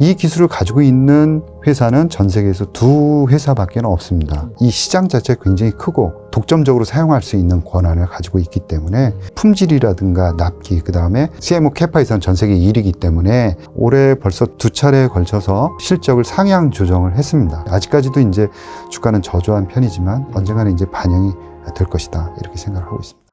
이 기술을 가지고 있는 회사는 전 세계에서 두 회사밖에 없습니다. 이 시장 자체가 굉장히 크고 독점적으로 사용할 수 있는 권한을 가지고 있기 때문에 품질이라든가 납기, 그 다음에 CMO 캐파에서는 전 세계 1위이기 때문에 올해 벌써 두 차례에 걸쳐서 실적을 상향 조정을 했습니다. 아직까지도 이제 주가는 저조한 편이지만 언젠가는 이제 반영이 될 것이다. 이렇게 생각을 하고 있습니다.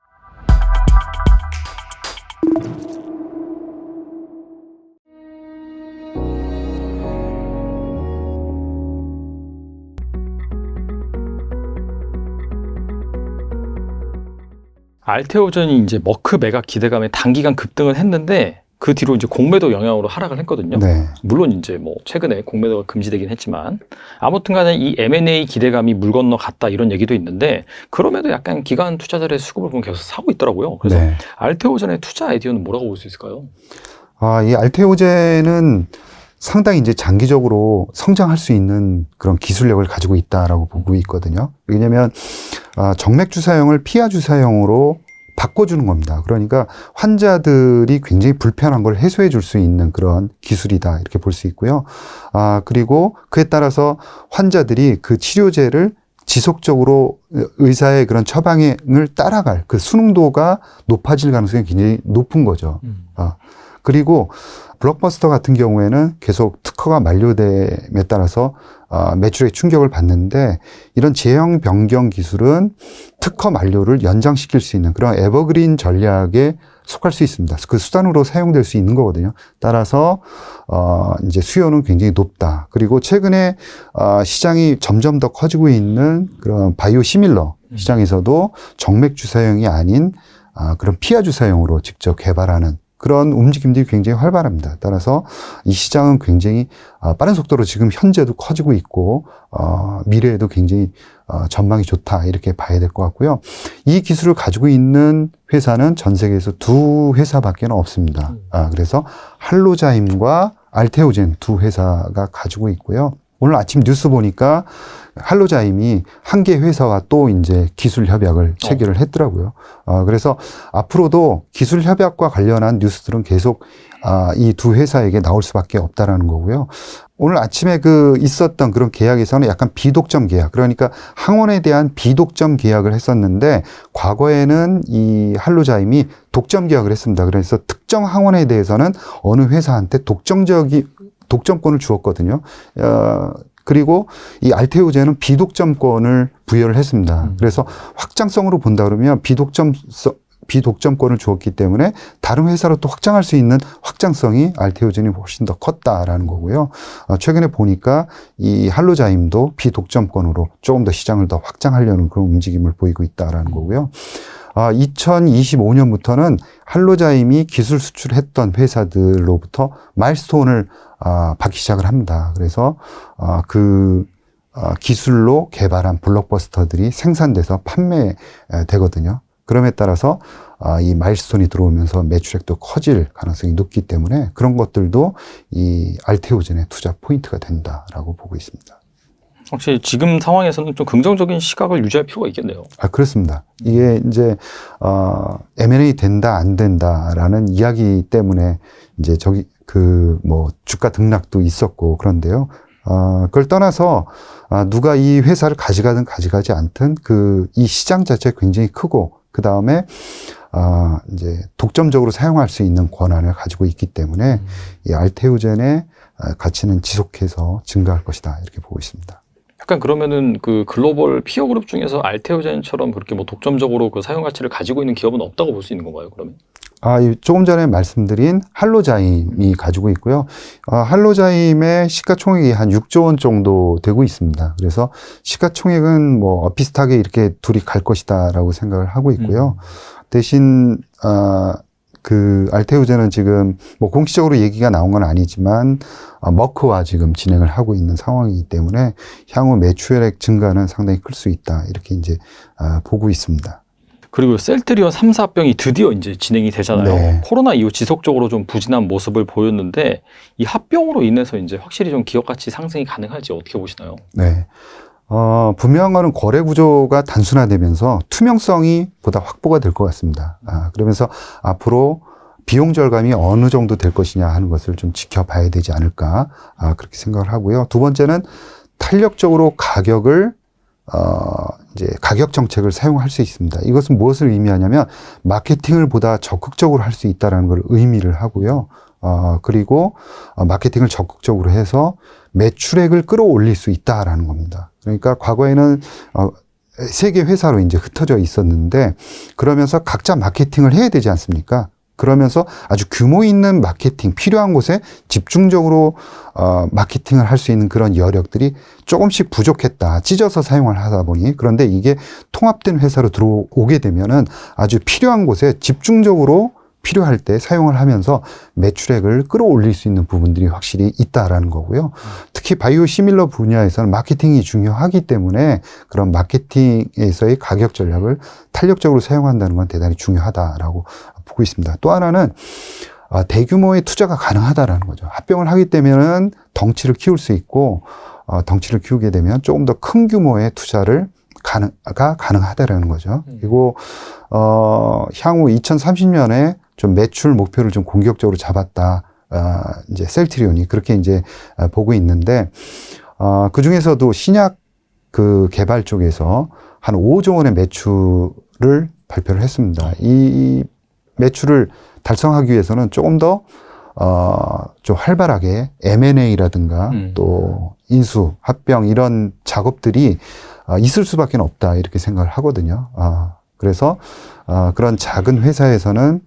알테오전이 이제 머크 매각 기대감에 단기간 급등을 했는데 그 뒤로 이제 공매도 영향으로 하락을 했거든요. 네. 물론 이제 뭐 최근에 공매도가 금지되긴 했지만 아무튼간에 이 M&A 기대감이 물 건너 갔다 이런 얘기도 있는데 그럼에도 약간 기관 투자자들의 수급을 보면 계속 사고 있더라고요. 그래서 네. 알테오전의 투자 아이디어는 뭐라고 볼 수 있을까요? 아, 이 알테오제는 상당히 이제 장기적으로 성장할 수 있는 그런 기술력을 가지고 있다라고 보고 있거든요. 왜냐면, 아, 정맥 주사형을 피하 주사형으로 바꿔주는 겁니다. 그러니까 환자들이 굉장히 불편한 걸 해소해 줄 수 있는 그런 기술이다. 이렇게 볼 수 있고요. 아, 그리고 그에 따라서 환자들이 그 치료제를 지속적으로 의사의 그런 처방을 따라갈 그 수능도가 높아질 가능성이 굉장히 높은 거죠. 아, 그리고 블록버스터 같은 경우에는 계속 특허가 만료됨에 따라서 어, 매출에 충격을 받는데 이런 제형 변경 기술은 특허 만료를 연장시킬 수 있는 그런 에버그린 전략에 속할 수 있습니다. 그 수단으로 사용될 수 있는 거거든요. 따라서 어 이제 수요는 굉장히 높다. 그리고 최근에 어 시장이 점점 더 커지고 있는 그런 바이오 시밀러 시장에서도 정맥 주사형이 아닌 아 그런 피하 주사형으로 직접 개발하는 그런 움직임들이 굉장히 활발합니다. 따라서 이 시장은 굉장히 아, 빠른 속도로 지금 현재도 커지고 있고 어, 미래에도 굉장히 어, 전망이 좋다 이렇게 봐야 될 것 같고요. 이 기술을 가지고 있는 회사는 전 세계에서 두 회사밖에 없습니다. 아, 그래서 할로자임과 알테오젠 두 회사가 가지고 있고요. 오늘 아침 뉴스 보니까 할로자임이 한 개 회사와 또 이제 기술 협약을 체결을 했더라고요. 어, 그래서 앞으로도 기술 협약과 관련한 뉴스들은 계속 아, 이 두 회사에게 나올 수밖에 없다라는 거고요. 오늘 아침에 그 있었던 그런 계약에서는 약간 비독점 계약, 그러니까 항원에 대한 비독점 계약을 했었는데 과거에는 이 할로자임이 독점 계약을 했습니다. 그래서 특정 항원에 대해서는 어느 회사한테 독점적이 독점권을 주었거든요. 어, 그리고 이 알테오제는 비독점권을 부여를 했습니다. 그래서 확장성으로 본다 그러면 비독점 비독점권을 주었기 때문에 다른 회사로 또 확장할 수 있는 확장성이 알테오젠이 훨씬 더 컸다라는 거고요. 어, 최근에 보니까 이 할로자임도 비독점권으로 조금 더 시장을 더 확장하려는 그런 움직임을 보이고 있다라는 거고요. 아, 2025년부터는 할로자임이 기술 수출했던 회사들로부터 마일스톤을 아, 받기 시작을 합니다. 그래서 아, 그 아, 기술로 개발한 블록버스터들이 생산돼서 판매되거든요. 그럼에 따라서 아, 이 마일스톤이 들어오면서 매출액도 커질 가능성이 높기 때문에 그런 것들도 이 알테오젠의 투자 포인트가 된다라고 보고 있습니다. 확실히 지금 상황에서는 좀 긍정적인 시각을 유지할 필요가 있겠네요. 아, 그렇습니다. 이게 이제, 어, M&A 된다, 안 된다라는 이야기 때문에 이제 저기, 그, 뭐, 주가 등락도 있었고 그런데요. 어, 그걸 떠나서, 아, 누가 이 회사를 가져가든 가져가지 않든 그, 이 시장 자체가 굉장히 크고, 그 다음에, 아, 이제 독점적으로 사용할 수 있는 권한을 가지고 있기 때문에 이 알테우젠의 아, 가치는 지속해서 증가할 것이다. 이렇게 보고 있습니다. 약간 그러면은 그 글로벌 피어 그룹 중에서 알테오젠처럼 그렇게 뭐 독점적으로 그 사용 가치를 가지고 있는 기업은 없다고 볼 수 있는 건가요? 그러면? 아, 이 조금 전에 말씀드린 할로자임이 가지고 있고요. 아, 할로자임의 시가총액이 한 6조 원 정도 되고 있습니다. 그래서 시가총액은 뭐 비슷하게 이렇게 둘이 갈 것이다라고 생각을 하고 있고요. 대신 아, 그 알테우제는 지금 뭐 공식적으로 얘기가 나온 건 아니지만 아, 머크와 지금 진행을 하고 있는 상황이기 때문에 향후 매출액 증가는 상당히 클 수 있다 이렇게 이제 아, 보고 있습니다. 그리고 셀트리온 3, 4병이 드디어 이제 진행이 되잖아요. 네. 코로나 이후 지속적으로 좀 부진한 모습을 보였는데 이 합병으로 인해서 이제 확실히 좀 기업 가치 상승이 가능할지 어떻게 보시나요? 네. 어, 분명한 거는 거래 구조가 단순화되면서 투명성이 보다 확보가 될 것 같습니다. 아, 그러면서 앞으로 비용 절감이 어느 정도 될 것이냐 하는 것을 좀 지켜봐야 되지 않을까 아, 그렇게 생각을 하고요. 두 번째는 탄력적으로 가격을 어, 이제 가격 정책을 사용할 수 있습니다. 이것은 무엇을 의미하냐면 마케팅을 보다 적극적으로 할 수 있다라는 걸 의미를 하고요. 어, 그리고 어, 마케팅을 적극적으로 해서 매출액을 끌어올릴 수 있다라는 겁니다. 그러니까 과거에는 어, 세계 회사로 이제 흩어져 있었는데 그러면서 각자 마케팅을 해야 되지 않습니까? 그러면서 아주 규모 있는 마케팅 필요한 곳에 집중적으로 어, 마케팅을 할 수 있는 그런 여력들이 조금씩 부족했다. 찢어서 사용을 하다 보니 그런데 이게 통합된 회사로 들어오게 되면은 아주 필요한 곳에 집중적으로 필요할 때 사용을 하면서 매출액을 끌어올릴 수 있는 부분들이 확실히 있다라는 거고요. 특히 바이오 시밀러 분야에서는 마케팅이 중요하기 때문에 그런 마케팅에서의 가격 전략을 탄력적으로 사용한다는 건 대단히 중요하다라고 보고 있습니다. 또 하나는 아, 대규모의 투자가 가능하다라는 거죠. 합병을 하기 때문에는 덩치를 키울 수 있고 어, 덩치를 키우게 되면 조금 더 큰 규모의 투자를 가능가 가능하다라는 거죠. 그리고 어, 향후 2030년에 좀 매출 목표를 좀 공격적으로 잡았다. 아, 이제 셀트리온이 그렇게 이제 아, 보고 있는데 어, 그 중에서도 신약 그 개발 쪽에서 한 5조 원의 매출을 발표를 했습니다. 이 매출을 달성하기 위해서는 조금 더 어, 좀 활발하게 M&A라든가 음. 또 인수, 합병 이런 작업들이 어, 있을 수밖에 없다 이렇게 생각을 하거든요. 아, 그래서 어, 그런 작은 회사에서는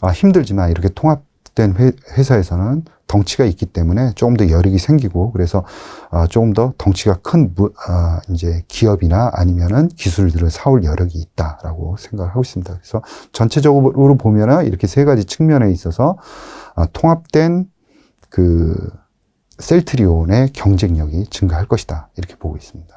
아, 힘들지만 이렇게 통합된 회, 회사에서는 덩치가 있기 때문에 조금 더 여력이 생기고 그래서 어, 조금 더 덩치가 큰 무, 어, 이제 기업이나 아니면은 기술들을 사올 여력이 있다라고 생각을 하고 있습니다. 그래서 전체적으로 보면은 이렇게 세 가지 측면에 있어서 어, 통합된 그 셀트리온의 경쟁력이 증가할 것이다 이렇게 보고 있습니다.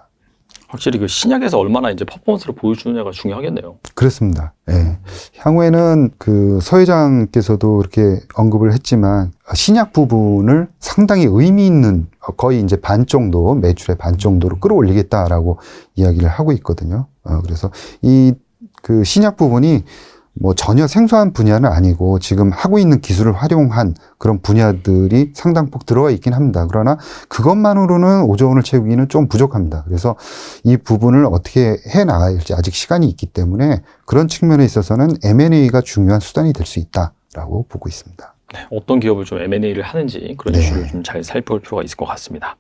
확실히 그 신약에서 얼마나 이제 퍼포먼스를 보여주느냐가 중요하겠네요. 그렇습니다. 예. 향후에는 그 서회장께서도 이렇게 언급을 했지만 신약 부분을 상당히 의미 있는 거의 이제 반 정도 매출의 반 정도로 끌어올리겠다라고 이야기를 하고 있거든요. 어, 그래서 이 그 신약 부분이 뭐 전혀 생소한 분야는 아니고 지금 하고 있는 기술을 활용한 그런 분야들이 상당폭 들어가 있긴 합니다. 그러나 그것만으로는 5조 원을 채우기는 좀 부족합니다. 그래서 이 부분을 어떻게 해 나가야 할지 아직 시간이 있기 때문에 그런 측면에 있어서는 M&A가 중요한 수단이 될 수 있다라고 보고 있습니다. 네, 어떤 기업을 좀 M&A를 하는지 그런 네. 이슈를 좀 잘 살펴볼 필요가 있을 것 같습니다.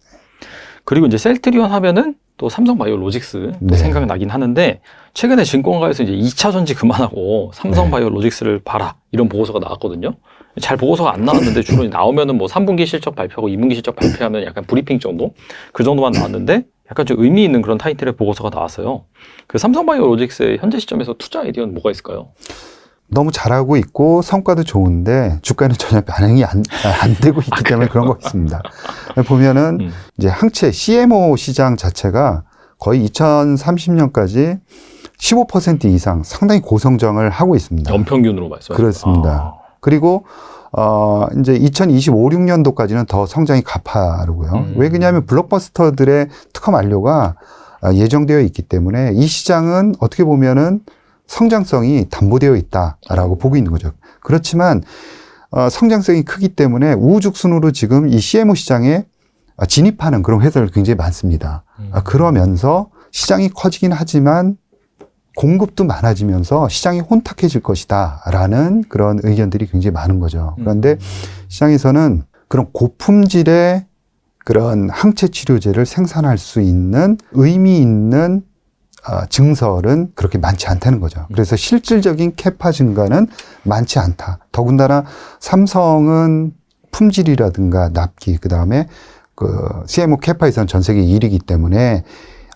그리고 이제 셀트리온 하면은 또 삼성바이오 로직스 또 네. 생각나긴 하는데 최근에 증권가에서 이제 2차 전지 그만하고 삼성바이오 로직스를 봐라 이런 보고서가 나왔거든요. 잘 보고서가 안 나왔는데 주로 나오면은 뭐 3분기 실적 발표하고 2분기 실적 발표하면 약간 브리핑 정도 그 정도만 나왔는데 약간 좀 의미 있는 그런 타이틀의 보고서가 나왔어요. 그 삼성바이오 로직스의 현재 시점에서 투자 아이디어는 뭐가 있을까요? 너무 잘하고 있고 성과도 좋은데 주가는 전혀 반응이 안, 안 되고 있기 때문에 그런 것 같습니다. 보면은 음. 이제 항체 CMO 시장 자체가 거의 2030년까지 15% 이상 상당히 고성장을 하고 있습니다. 연평균으로 말씀하시죠. 그렇습니다. 그리고 어 이제 2025, 6년도까지는 더 성장이 가파르고요. 음. 왜 그러냐면 블록버스터들의 특허 만료가 아, 예정되어 있기 때문에 이 시장은 어떻게 보면은 성장성이 담보되어 있다라고 보고 있는 거죠. 그렇지만 어, 성장성이 크기 때문에 우후죽순으로 지금 이 CMO 시장에 아, 진입하는 그런 회사들 굉장히 많습니다. 음. 아, 그러면서 시장이 커지긴 하지만 공급도 많아지면서 시장이 혼탁해질 것이다라는 그런 의견들이 굉장히 많은 거죠. 그런데 시장에서는 그런 고품질의 그런 항체 치료제를 생산할 수 있는 의미 있는 어, 증설은 그렇게 많지 않다는 거죠. 그래서 실질적인 캐파 증가는 많지 않다. 더군다나 삼성은 품질이라든가 납기, 그 다음에 그 CMO 캐파에서는 전 세계 1위이기 때문에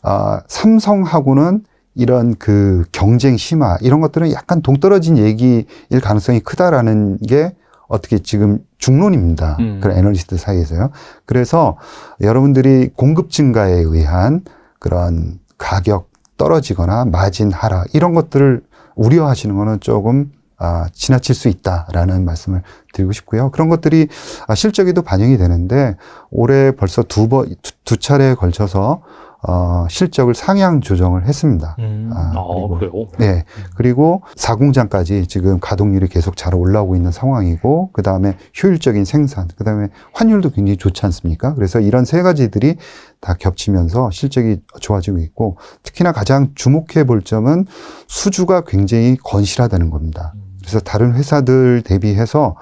아, 삼성하고는 이런 그 경쟁 심화 이런 것들은 약간 동떨어진 얘기일 가능성이 크다라는 게 어떻게 지금 중론입니다. 음. 그런 애널리스트 사이에서요. 그래서 여러분들이 공급 증가에 의한 그런 가격 떨어지거나 마진 하락 이런 것들을 우려하시는 거는 조금 아, 지나칠 수 있다라는 말씀을 드리고 싶고요. 그런 것들이 아, 실적에도 반영이 되는데 올해 벌써 두 번, 두, 두 차례에 걸쳐서 어, 실적을 상향 조정을 했습니다. 아, 아, 그리고- 그래요? 네. 그리고 4공장까지 지금 가동률이 계속 잘 올라오고 있는 상황이고, 그 다음에 효율적인 생산, 그 다음에 환율도 굉장히 좋지 않습니까? 그래서 이런 세 가지들이 다 겹치면서 실적이 좋아지고 있고, 특히나 가장 주목해 볼 점은 수주가 굉장히 건실하다는 겁니다. 그래서 다른 회사들 대비해서,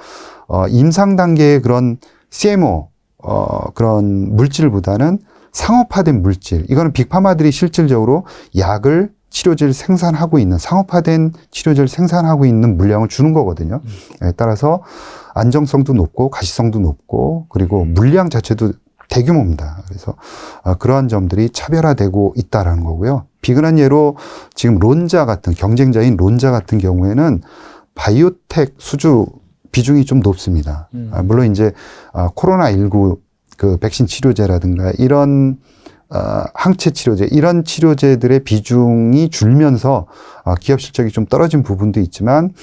어, 임상 단계의 그런 CMO, 어, 그런 물질보다는 상업화된 물질, 이거는 빅파마들이 실질적으로 약을 치료제를 생산하고 있는 상업화된 치료제를 생산하고 있는 물량을 주는 거거든요. 예, 따라서 안정성도 높고 가시성도 높고 그리고 물량 자체도 대규모입니다. 그래서 아, 그러한 점들이 차별화되고 있다라는 거고요. 비근한 예로 지금 론자 같은 경쟁자인 론자 같은 경우에는 바이오텍 수주 비중이 좀 높습니다. 음. 아, 물론 이제 아, 코로나 19 그 백신 치료제라든가 이런 어, 항체 치료제 이런 치료제들의 비중이 줄면서 어, 기업 실적이 좀 떨어진 부분도 있지만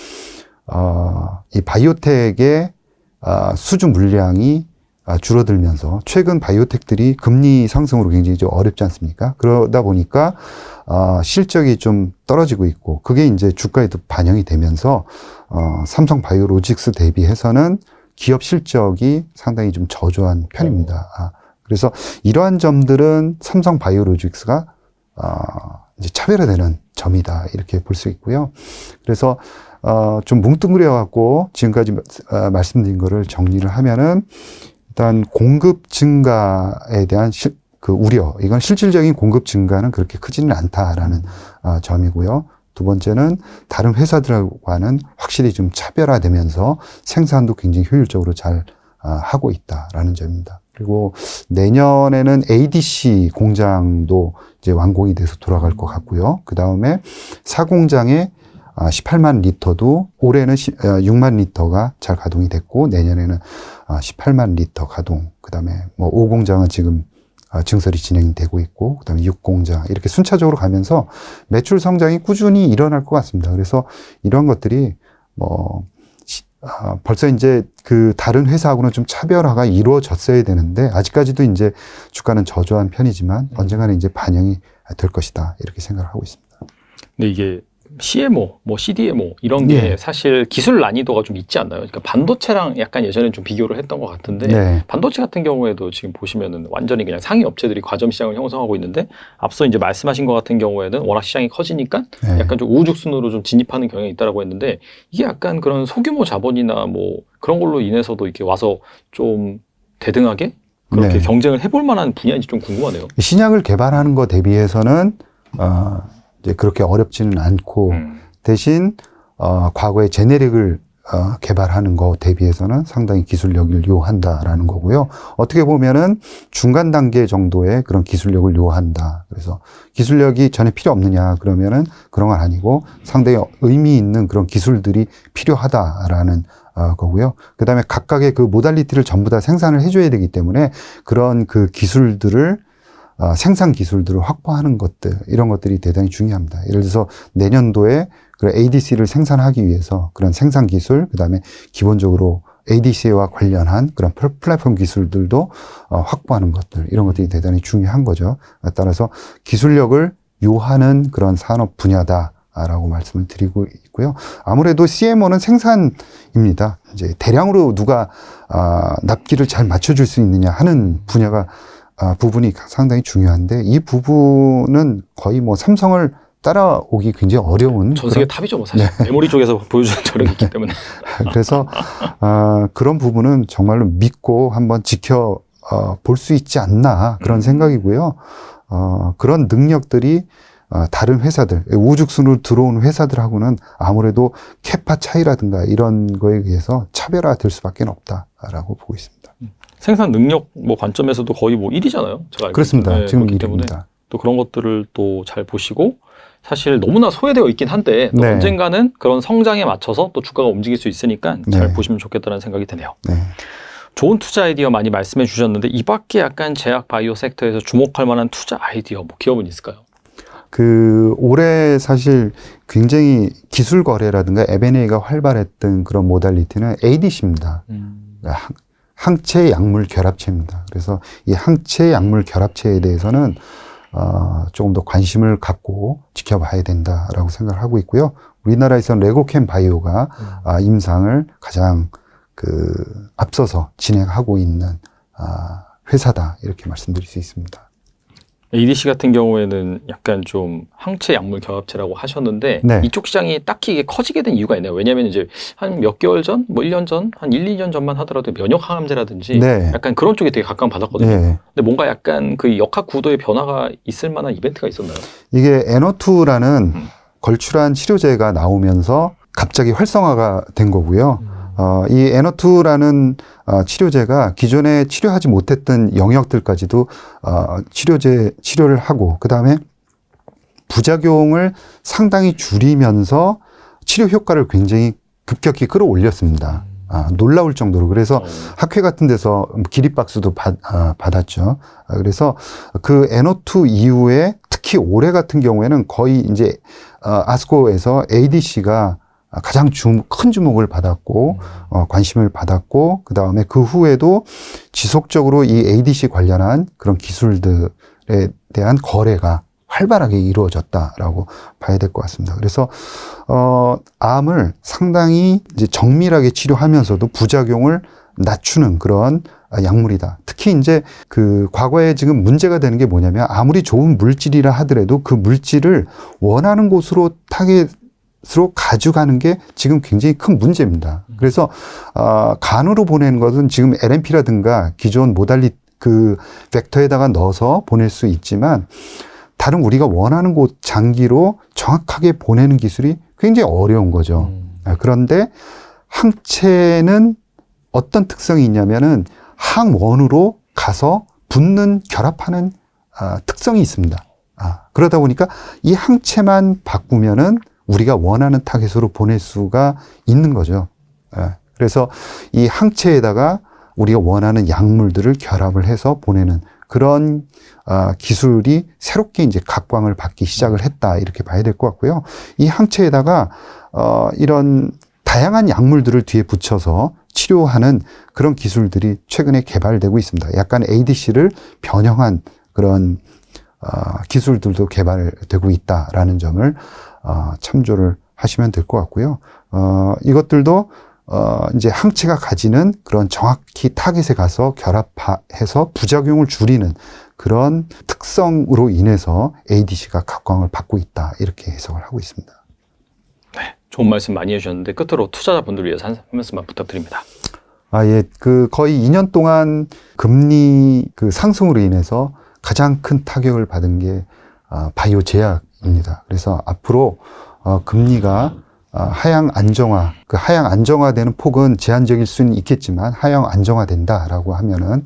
어, 이 바이오텍의 어, 수주 물량이 아, 줄어들면서 최근 바이오텍들이 금리 상승으로 굉장히 좀 어렵지 않습니까? 그러다 보니까 어, 실적이 좀 떨어지고 있고 그게 이제 주가에도 반영이 되면서 어, 삼성 바이오로직스 대비해서는 기업 실적이 상당히 좀 저조한 편입니다. 아, 그래서 이러한 점들은 삼성 바이오로직스가 어, 이제 차별화되는 점이다 이렇게 볼 수 있고요. 그래서 어, 좀 뭉뚱그려 갖고 지금까지 어, 말씀드린 거를 정리를 하면은 일단 공급 증가에 대한 실, 그 우려 이건 실질적인 공급 증가는 그렇게 크지는 않다라는 어, 점이고요. 두 번째는 다른 회사들과는 확실히 좀 차별화되면서 생산도 굉장히 효율적으로 잘 아, 하고 있다라는 점입니다. 그리고 내년에는 ADC 공장도 이제 완공이 돼서 돌아갈 것 같고요. 그 다음에 사공장에 아, 18만 리터도 올해는 6만 리터가 잘 가동이 됐고 내년에는 아, 18만 리터 가동. 그 다음에 뭐 5공장은 지금 아, 증설이 진행되고 있고, 그 다음에 6공장 이렇게 순차적으로 가면서 매출 성장이 꾸준히 일어날 것 같습니다. 그래서 이런 것들이 뭐 시- 아, 벌써 이제 그 다른 회사하고는 좀 차별화가 이루어졌어야 되는데 아직까지도 이제 주가는 저조한 편이지만 언젠가는 이제 반영이 될 것이다 이렇게 생각을 하고 있습니다. 근데 이게 CMO, 뭐 CDMO 이런 게 예. 사실 기술 난이도가 좀 있지 않나요? 그러니까 반도체랑 약간 예전에 좀 비교를 했던 것 같은데 네, 반도체 같은 경우에도 지금 보시면은 완전히 그냥 상위 업체들이 과점 시장을 형성하고 있는데 앞서 이제 말씀하신 것 같은 경우에는 워낙 시장이 커지니까 네. 약간 좀 우후죽순으로 좀 진입하는 경향이 있다라고 했는데 이게 약간 그런 소규모 자본이나 뭐 그런 걸로 인해서도 이렇게 와서 좀 대등하게 그렇게 네. 경쟁을 해볼 만한 분야인지 좀 궁금하네요. 신약을 개발하는 것 대비해서는 어, 이제 그렇게 어렵지는 않고 음. 대신 어, 과거에 제네릭을 어, 개발하는 거 대비해서는 상당히 기술력을 요한다라는 거고요. 어떻게 보면은 중간 단계 정도의 그런 기술력을 요한다. 그래서 기술력이 전혀 필요 없느냐 그러면은 그런 건 아니고 상당히 의미 있는 그런 기술들이 필요하다라는 어, 거고요. 그 다음에 각각의 그 모달리티를 전부 다 생산을 해줘야 되기 때문에 그런 그 기술들을 어, 생산 기술들을 확보하는 것들 이런 것들이 대단히 중요합니다. 예를 들어서 내년도에 그 ADC를 생산하기 위해서 그런 생산 기술 그다음에 기본적으로 ADC와 관련한 그런 플- 플랫폼 기술들도 어, 확보하는 것들 이런 것들이 대단히 중요한 거죠. 따라서 기술력을 요하는 그런 산업 분야다 라고 말씀을 드리고 있고요. 아무래도 CMO는 생산입니다. 이제 대량으로 누가 아, 납기를 잘 맞춰줄 수 있느냐 하는 분야가 아, 부분이 상당히 중요한데 이 부분은 거의 뭐 삼성을 따라오기 굉장히 어려운 전 세계 그런- 탑이죠, 뭐 사실. 메모리 쪽에서 보여주는 저력이 있기 때문에. 그래서 아, 그런 부분은 정말로 믿고 한번 지켜 어, 볼 수 있지 않나 그런 음. 생각이고요. 어, 그런 능력들이 어, 다른 회사들 우죽순으로 들어온 회사들하고는 아무래도 캐파 차이라든가 이런 거에 의해서 차별화될 수밖에 없다라고 보고 있습니다. 생산 능력 뭐 관점에서도 거의 뭐 1위잖아요. 제가 알기로. 그렇습니다. 네, 지금 그렇기 때문에 일입니다. 또 그런 것들을 또 잘 보시고 사실 너무나 소외되어 있긴 한데 또 네. 언젠가는 그런 성장에 맞춰서 또 주가가 움직일 수 있으니까 잘 네. 보시면 좋겠다는 생각이 드네요. 네. 좋은 투자 아이디어 많이 말씀해 주셨는데 이 밖에 약간 제약 바이오 섹터에서 주목할 만한 투자 아이디어 뭐 기업은 있을까요? 그 올해 사실 굉장히 기술 거래라든가 M&A가 활발했던 그런 모달리티는 ADC입니다. 항- 항체 약물 결합체입니다. 그래서 이 항체 약물 결합체에 대해서는 어, 조금 더 관심을 갖고 지켜봐야 된다라고 생각을 하고 있고요. 우리나라에서는 레고캠 바이오가 아, 임상을 가장 그 앞서서 진행하고 있는 아, 회사다 이렇게 말씀드릴 수 있습니다. ADC 같은 경우에는 약간 좀 항체 약물 결합체라고 하셨는데 네. 이쪽 시장이 딱히 이게 커지게 된 이유가 있나요? 왜냐하면 이제 한 몇 개월 전, 뭐 1년 전, 한 1, 2년 전만 하더라도 면역 항암제라든지 네. 약간 그런 쪽에 되게 각광 받았거든요. 예. 근데 뭔가 약간 그 역학 구도의 변화가 있을 만한 이벤트가 있었나요? 이게 에너투라는 음. 걸출한 치료제가 나오면서 갑자기 활성화가 된 거고요. 어, 이 에너투라는 어, 치료제가 기존에 치료하지 못했던 영역들까지도 어, 치료제 치료를 하고 그 다음에 부작용을 상당히 줄이면서 치료 효과를 굉장히 급격히 끌어올렸습니다. 아, 놀라울 정도로 그래서 어, 학회 같은 데서 기립박수도 받, 아, 받았죠. 아, 그래서 그 에노2 이후에 특히 올해 같은 경우에는 거의 이제 어, 아스코에서 ADC가 가장 주, 큰 주목을 받았고 어, 관심을 받았고 그 다음에 그 후에도 지속적으로 이 ADC 관련한 그런 기술들에 대한 거래가 활발하게 이루어졌다라고 봐야 될 것 같습니다. 그래서 어, 암을 상당히 이제 정밀하게 치료하면서도 부작용을 낮추는 그런 아, 약물이다. 특히 이제 그 과거에 지금 문제가 되는 게 뭐냐면 아무리 좋은 물질이라 하더라도 그 물질을 원하는 곳으로 타겟 으로 가져가는 게 지금 굉장히 큰 문제입니다. 그래서 어, 간으로 보내는 것은 지금 LNP라든가 기존 모달리 그 벡터에다가 넣어서 보낼 수 있지만 다른 우리가 원하는 곳 장기로 정확하게 보내는 기술이 굉장히 어려운 거죠. 음. 아, 그런데 항체는 어떤 특성이 있냐면은 항원으로 가서 붙는 결합하는 아, 특성이 있습니다. 아, 그러다 보니까 이 항체만 바꾸면은 우리가 원하는 타겟으로 보낼 수가 있는 거죠. 예, 그래서 이 항체에다가 우리가 원하는 약물들을 결합을 해서 보내는 그런 아, 기술이 새롭게 이제 각광을 받기 시작을 했다 이렇게 봐야 될 것 같고요. 이 항체에다가 어, 이런 다양한 약물들을 뒤에 붙여서 치료하는 그런 기술들이 최근에 개발되고 있습니다. 약간 ADC를 변형한 그런 어, 기술들도 개발되고 있다라는 점을 어, 참조를 하시면 될 것 같고요. 어, 이것들도 어, 이제 항체가 가지는 그런 정확히 타겟에 가서 결합해서 부작용을 줄이는 그런 특성으로 인해서 ADC가 각광을 받고 있다. 이렇게 해석을 하고 있습니다. 좋은 말씀 많이 해주셨는데 끝으로 투자자분들을 위해서 한, 한 말씀만 부탁드립니다. 아, 예. 그 거의 2년 동안 금리 그 상승으로 인해서 가장 큰 타격을 받은 게 아, 바이오 제약 입니다. 그래서 앞으로 어, 금리가 아, 하향 안정화, 그 하향 안정화되는 폭은 제한적일 수는 있겠지만 하향 안정화된다라고 하면은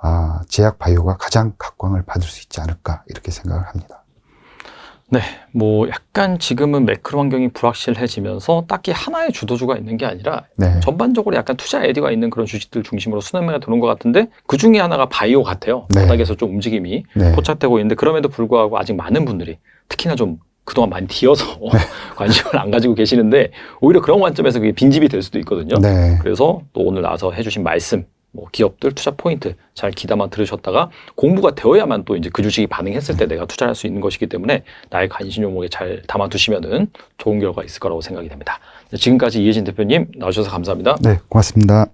아, 제약 바이오가 가장 각광을 받을 수 있지 않을까 이렇게 생각을 합니다. 네, 뭐 약간 지금은 매크로 환경이 불확실해지면서 딱히 하나의 주도주가 있는 게 아니라 네. 전반적으로 약간 투자 에디가 있는 그런 주식들 중심으로 수렴회가 도는 것 같은데 그 중에 하나가 바이오 같아요. 네. 바닥에서 좀 움직임이 네. 포착되고 있는데 그럼에도 불구하고 아직 많은 분들이 특히나 좀 그동안 많이 뒤어서 네. 관심을 안 가지고 계시는데 오히려 그런 관점에서 그게 빈집이 될 수도 있거든요. 네. 그래서 또 오늘 나와서 해주신 말씀, 뭐 기업들 투자 포인트 잘 귀담아 들으셨다가 공부가 되어야만 또 이제 그 주식이 반응했을 때 내가 투자할 수 있는 것이기 때문에 나의 관심 종목에 잘 담아 두시면은 좋은 결과 있을 거라고 생각이 됩니다. 네, 지금까지 이혜진 대표님 나와주셔서 감사합니다. 네, 고맙습니다.